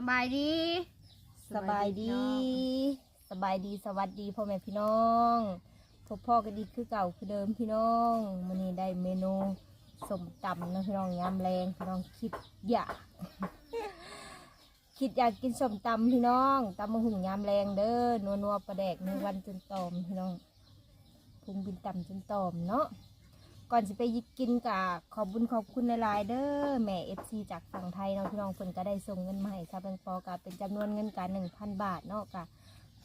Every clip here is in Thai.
สบายดีสบายดี สบายดีสวัสดีพ่อแม่พี่น้องพบพ่อกันดีคือเก่าคือเดิมพี่น้องมื้อนี้ได้เมนูสมตำนะพี่น้องยำแรงพี่น้องคิดอยากคิดอยากกินสมตำพี่น้องตำมะหุ่งยำแรงเด้อนัวนัวๆปลาแดกในวันจนตอมพี่น้องพุงบินต่ำจนตอมเนาะ ก่อนจะไปยิกินกะขอบบุญขอบคุณหลายๆเด้อแม่เอฟซีจากฝั่งไทยเนาะพี่น้องเพิ่นก็ได้ส่งเงินมาให้ซาเปงปอกะเป็นจำนวนเงินกะหนึ่งพันบาทเนาะกะ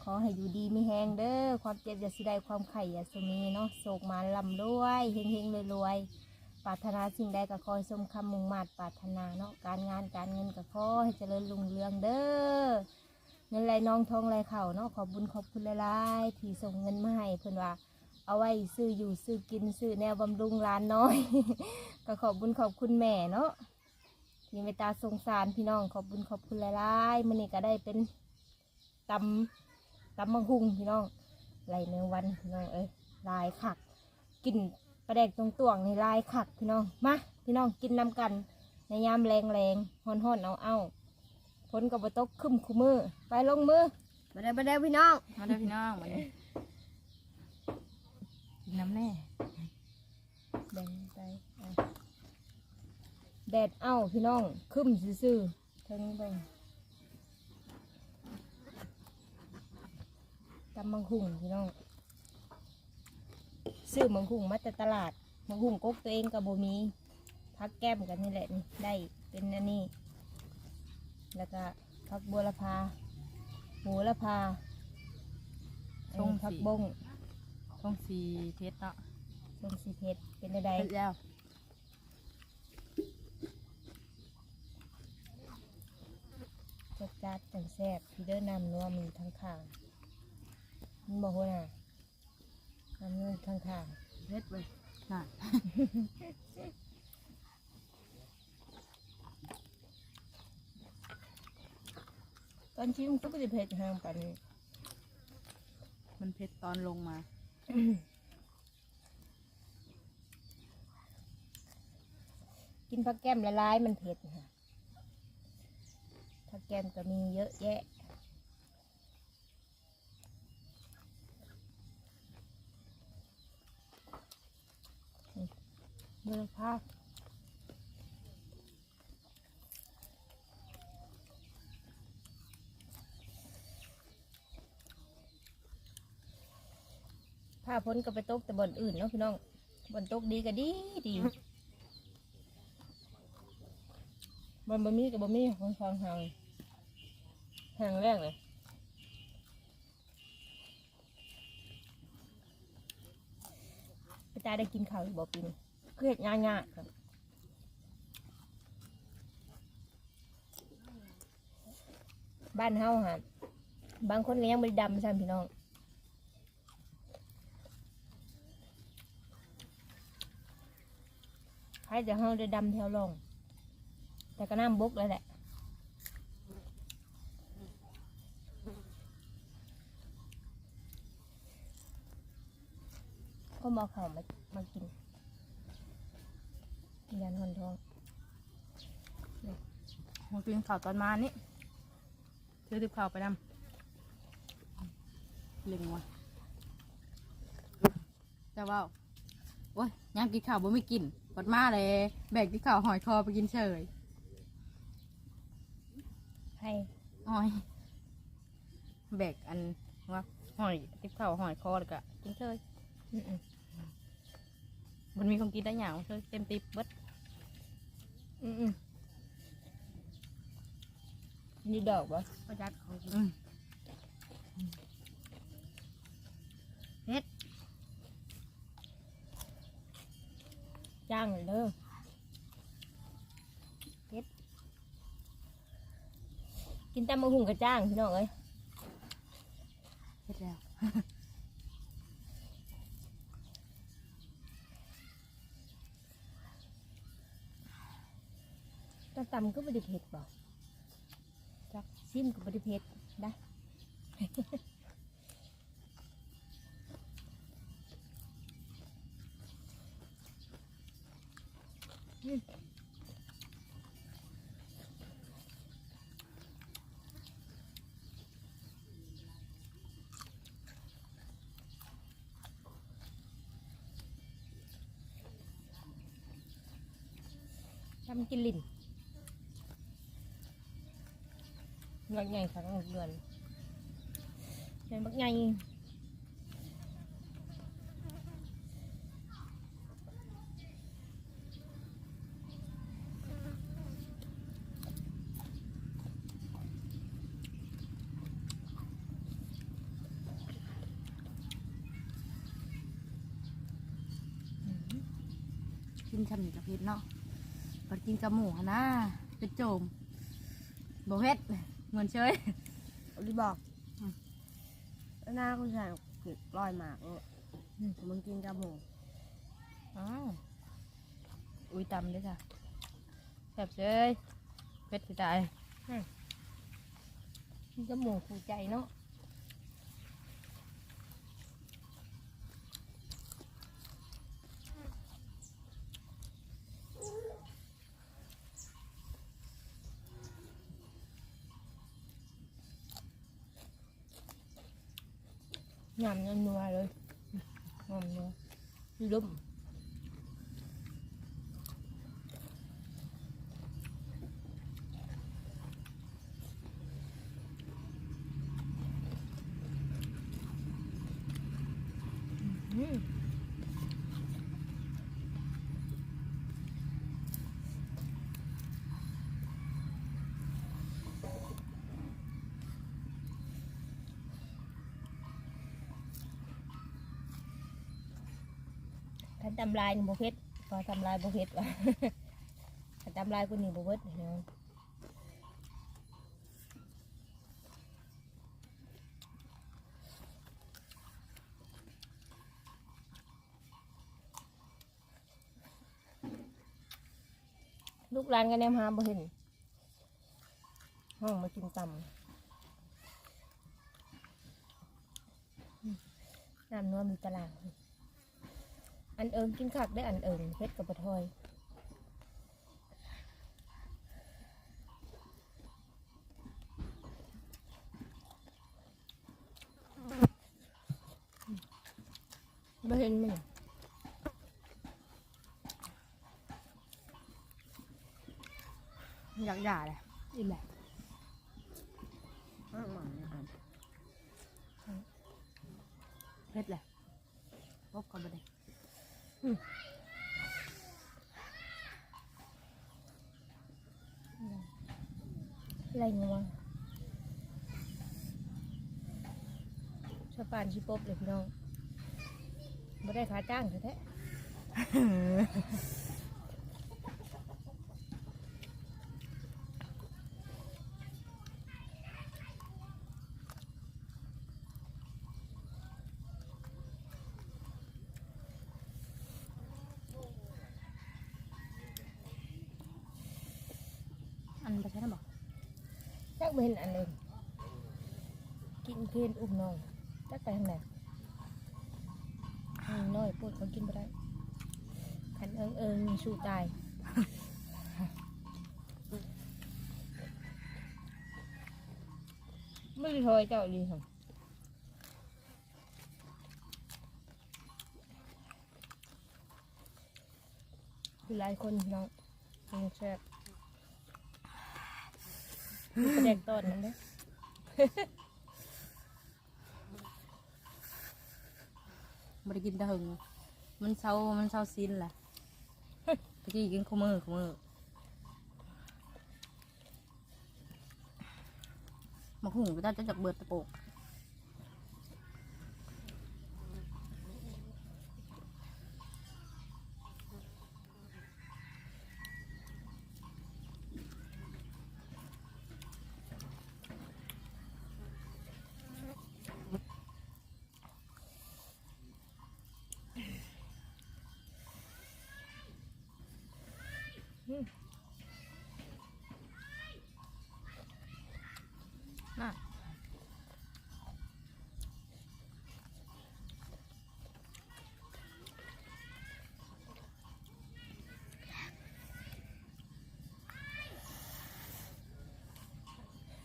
ขอให้อยู่ดีมีแหงเด้อความเจ็บอย่าสิได้ความไข่อย่าสมีเนาะโศกมาลำรวยเฮงเฮงรวยรวยปรารถนาสิ่งใดก็ขอให้สมคำมุ่งมาดปรารถนาเนาะการงานการเงินก็ขอให้เจริญรุ่งเรืองเด้อเงินไหลน้องทองไหลเข่าเนาะขอบบุญขอบคุณหลายๆที่ส่งเงินมาให้เพื่อนว่า เอาไว้ซื้ออยู่ซื้อกินซื้อแนวบำรุงร้านน้อย ก็ขอบบุญขอบคุณแม่เนาะที่เมตตาสงสารพี่น้องขอบบุญขอบคุณหลายๆมันนี่ก็ได้เป็นตำตำมังหุงพี่น้องไหลเนื้อวันพี่น้องเอ้ยลายขักกินปลาแดกตรงตวงนี่ลายขักพี่น้องมาพี่น้องกินน้ำกัน ในยามแรงแรงๆฮ้อนฮ้อนๆเอาเอาฝนกับบตกคึมคูมือไปลงมือมาได้มาได้พี่น้องมาเด้อพี่น้องมาเด้อกิ น้ำแน่แบ่งไปเอาแดดเอาพี่น้องคึมซื่อๆเทั้งเบิ่งตำมังหุงพี่น้อง ซื้อมังหุงมาจากตลาด มังหุงกกตัวเองกับโบมี พักแก้มกันนี่แหละนี่ได้เป็นอันนี้ แล้วก็พักบัวละพาหมูละพาอันนี้พักบง ท้องสีเพชรเนาะส้มสีเพชรเป็นอะไรเพชรแล้วจัดจัดจังแซ่บพี่เด้อนำนัวมีทั้งข้างมันบอกว่าน่ะน้ำนัวทั้งข้างเพชรเลยน่ะตอนชิมก็ไม่ได้เผ็ดห่างปานนี้ มันเพชรตอนลงมา กินผักแก้มละลายมันเผ็ดค่ะผักแก้มก็มีเยอะแยะเบอร์ภาพาพ้นก็ไปตกแต่บนอื่นเนาะพี่น้องบนตกดีก็ดีดีบนบะมี่กับบะมี่ของฟางห่างห่างแรกเลยไปตาได้กินข้าวอยู่บ่ปีนี้ก็เห็ดง่ายๆครับบ้านเฮาฮะบางคนก็ยังไม่ได้ดำใช่พี่น้อง ใครจะเฮาได้ดำแถวลง แต่ก็น้ำบกแล้วแหละก็มาเขามามากินยันหอนทองมากินข้าวตอนมานี่เชื่อติบข้าวไปนำเล็งวะจะว่าโอ้ยยามกินข้าวบ่ไม่กิน กดมาเลยแบกกินข้าวหอยคอไปกินเฉยให้อ้อยแบกอันว่าหอยติบข้าวหอยคอเลยกะกินเฉยอืมมันมีของกินได้อย่างเฉยเต็มติบเบิดอืมอืมนี่ดอกปะประจัดของกิน อืม จ้างเลยเด้อเฮ็ดกินตำมะหุ่งกับจ้างพี่น้องเอ้ยเสร็จแล้วตำตำก็ไม่ได้เผ็ดบ่จักซิมก็ไม่ได้เผ็ดได้ำกินลิ้นเงินใหญ่ค่ะต้อง เดือนเงินบักใหญ่กินกินกับหมูหั่นนะเป็นโจมบ่เผ็ดเหมือนเชยรีบอกหน้าคุณชายเก็บรอยหมากเออมึงกินกับหมูอ้าวอุ้ยตำด้วยจ้ะแซ่บเชยเผ็ดสิตายกินกับหมูขู่ใจเนาะยำนัวๆเลยยำนัว ลุ่มอืม ขันตำลายนี่บุเพชรพอตำลายบุเพชรว่ะขันตำลายกูนี่บุเพชรเนาะลูกหลานกันแนมหาบ่เห็นห้องมากินตำน้ำนัวมีตลาด อันเอิงกินคักได้อันเอิงเพชรกับปะทอยไม่เห็นมั้ยอยากหย่าเลยอิ่มแหละมากหมายนะครับเผ็ดแหละพบกันบ่ได้ อะไรเงี้ยวะชาปานชิปบเลยพี่น้องไม่ได้ขาจ้างแท้ๆ นไปใช่ไหมบอกจักเห็นอันเลยกินเพนอุ้มน้องจักไปทางไหนอืมน้อยพูดเขากินไม่ได้ขันเอิงเอิงสู้ตายไม่ได้ถอยเจ้าดีค่ะคือหลายคนน้องยังแซ่บ กระเด็กต้นนั่นเด้อบ่ได้กินแตะหึงมันเศร้ามันเศร้าซินแหละตะกี้กินขมือขมือมาหุงก็ได้จะจากเบิดตะโปก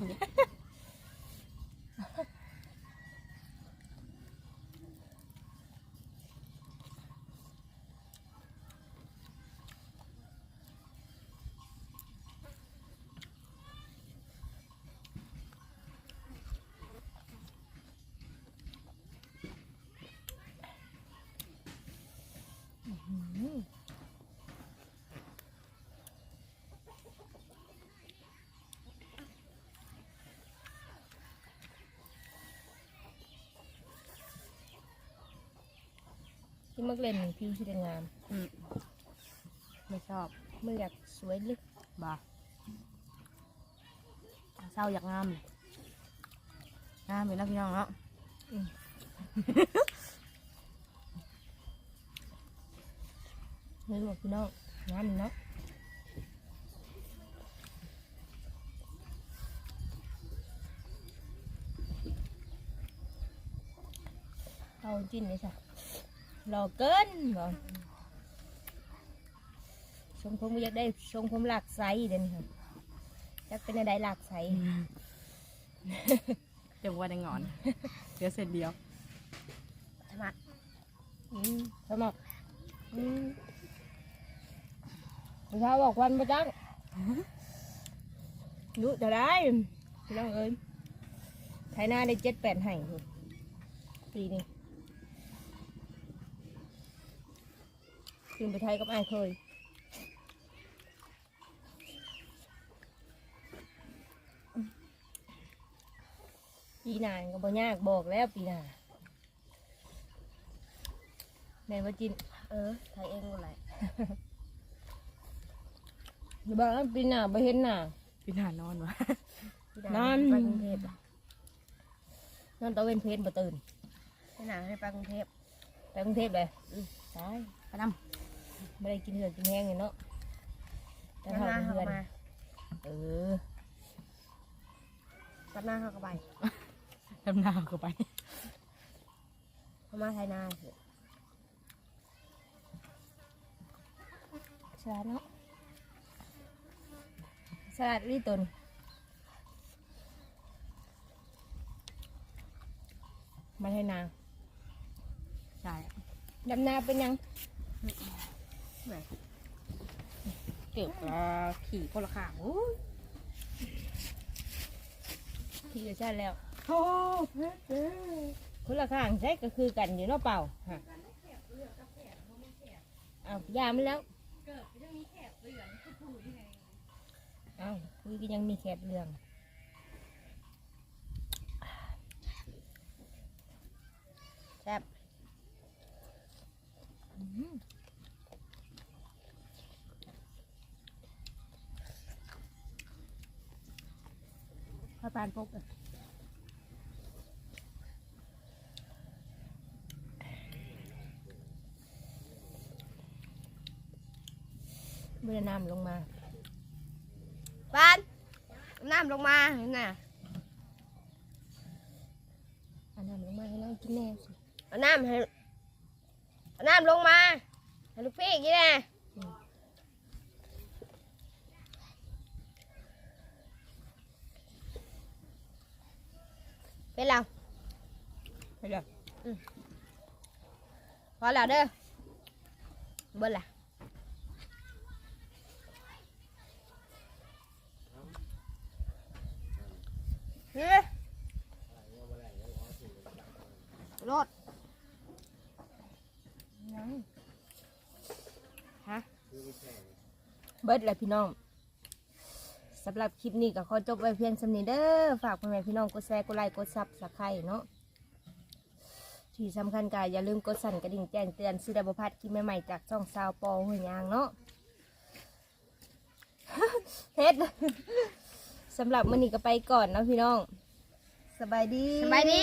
Mm-hmm. ที่มักเล่นผิวสีแดงงามอืมไม่ชอบไม่อยากสวยลึกบ่าเศร้าอยากงามเลยงามอยู่นะพี่น้องเนาะนี่บอกพี่น้องงามเนาะเอาจิ้นเลยจ้ะ รอเกินบ่ทรงผมอยากได้ทรงผมหลากไซส์เดี๋ยวนี้ค่ะจะเป็นอะไรหลากไซส์เดี๋ยวว่าได้งอน เดี๋ยวเสร็จเดียวสมัครอืมสมัครอืมพี่ชายบอกวันประจังรู้จะได้พี่น้องเอ้ยไถนาได้เจ็ดแปดไห่พุ่นปีนี้ ขึ้นไปไทยกับไอ้ายเคยปีหน้าก็บ่ยากบอกแล้วปีหน้าแม่นว่าจิน เออไทยเองอะไรอย่าบอกว่าปีหน้าบ่เห็นหน้าพี่หานอนวะพี่นอนไปกรุงเทพอะนอนตะเวนเพลนบ่ตื่นพี่นาให้ไปกรุงเทพไปกรุงเทพเลยตายไปน ไม่ได้กินเหือดกินแห้งเลยเนาะแต่ตัดหเขาน้าเป็นเขาเพื่อนก็มาเออตัดหน้าเขาก็ไปำดำนาเข้าไปเขามาไทยนาสิสลัดเนาะสลัดรีตนมาให้นางใช่ดำนาเป็นยัง เก็บขี่คนละขางโอ้ยขี่กระชาติแล้วโอ้คนละข้างใช่ก็คือกันอยู่เนาะเปล่าฮะเอายามันแล้วเอาคุยก็ยังมีแคบเรืองแซ่บ ระปานปุ๊กอะเมื่อน้ำลงมา ปานน้ำลงมาเห็นน่ะเอาน้ำลงมาให้น้องกินแน่สิเอาน้ำให้เอาน้ำลงมาให้ลูกพี่กินแน่ เป็นเราไปเลยพอแล้ว สำหรับคลิปนี้ก็ขอจบไว้เพียงสำนี้เด้อฝากพ่อแม่พี่น้องกดแชร์กดไลค์กดซับสไครต์เนาะที่สำคัญก็อย่าลืมกดสั่นกระดิ่งแจ้งเตือนสิด้บ่พลาดคลิปใหม่ๆจากช่องซาวปอหัวยางเนาะเฮ็ดสำหรับมื้อนี้ก็ไปก่อนเนาะพี่น้องสบายดี สบายดี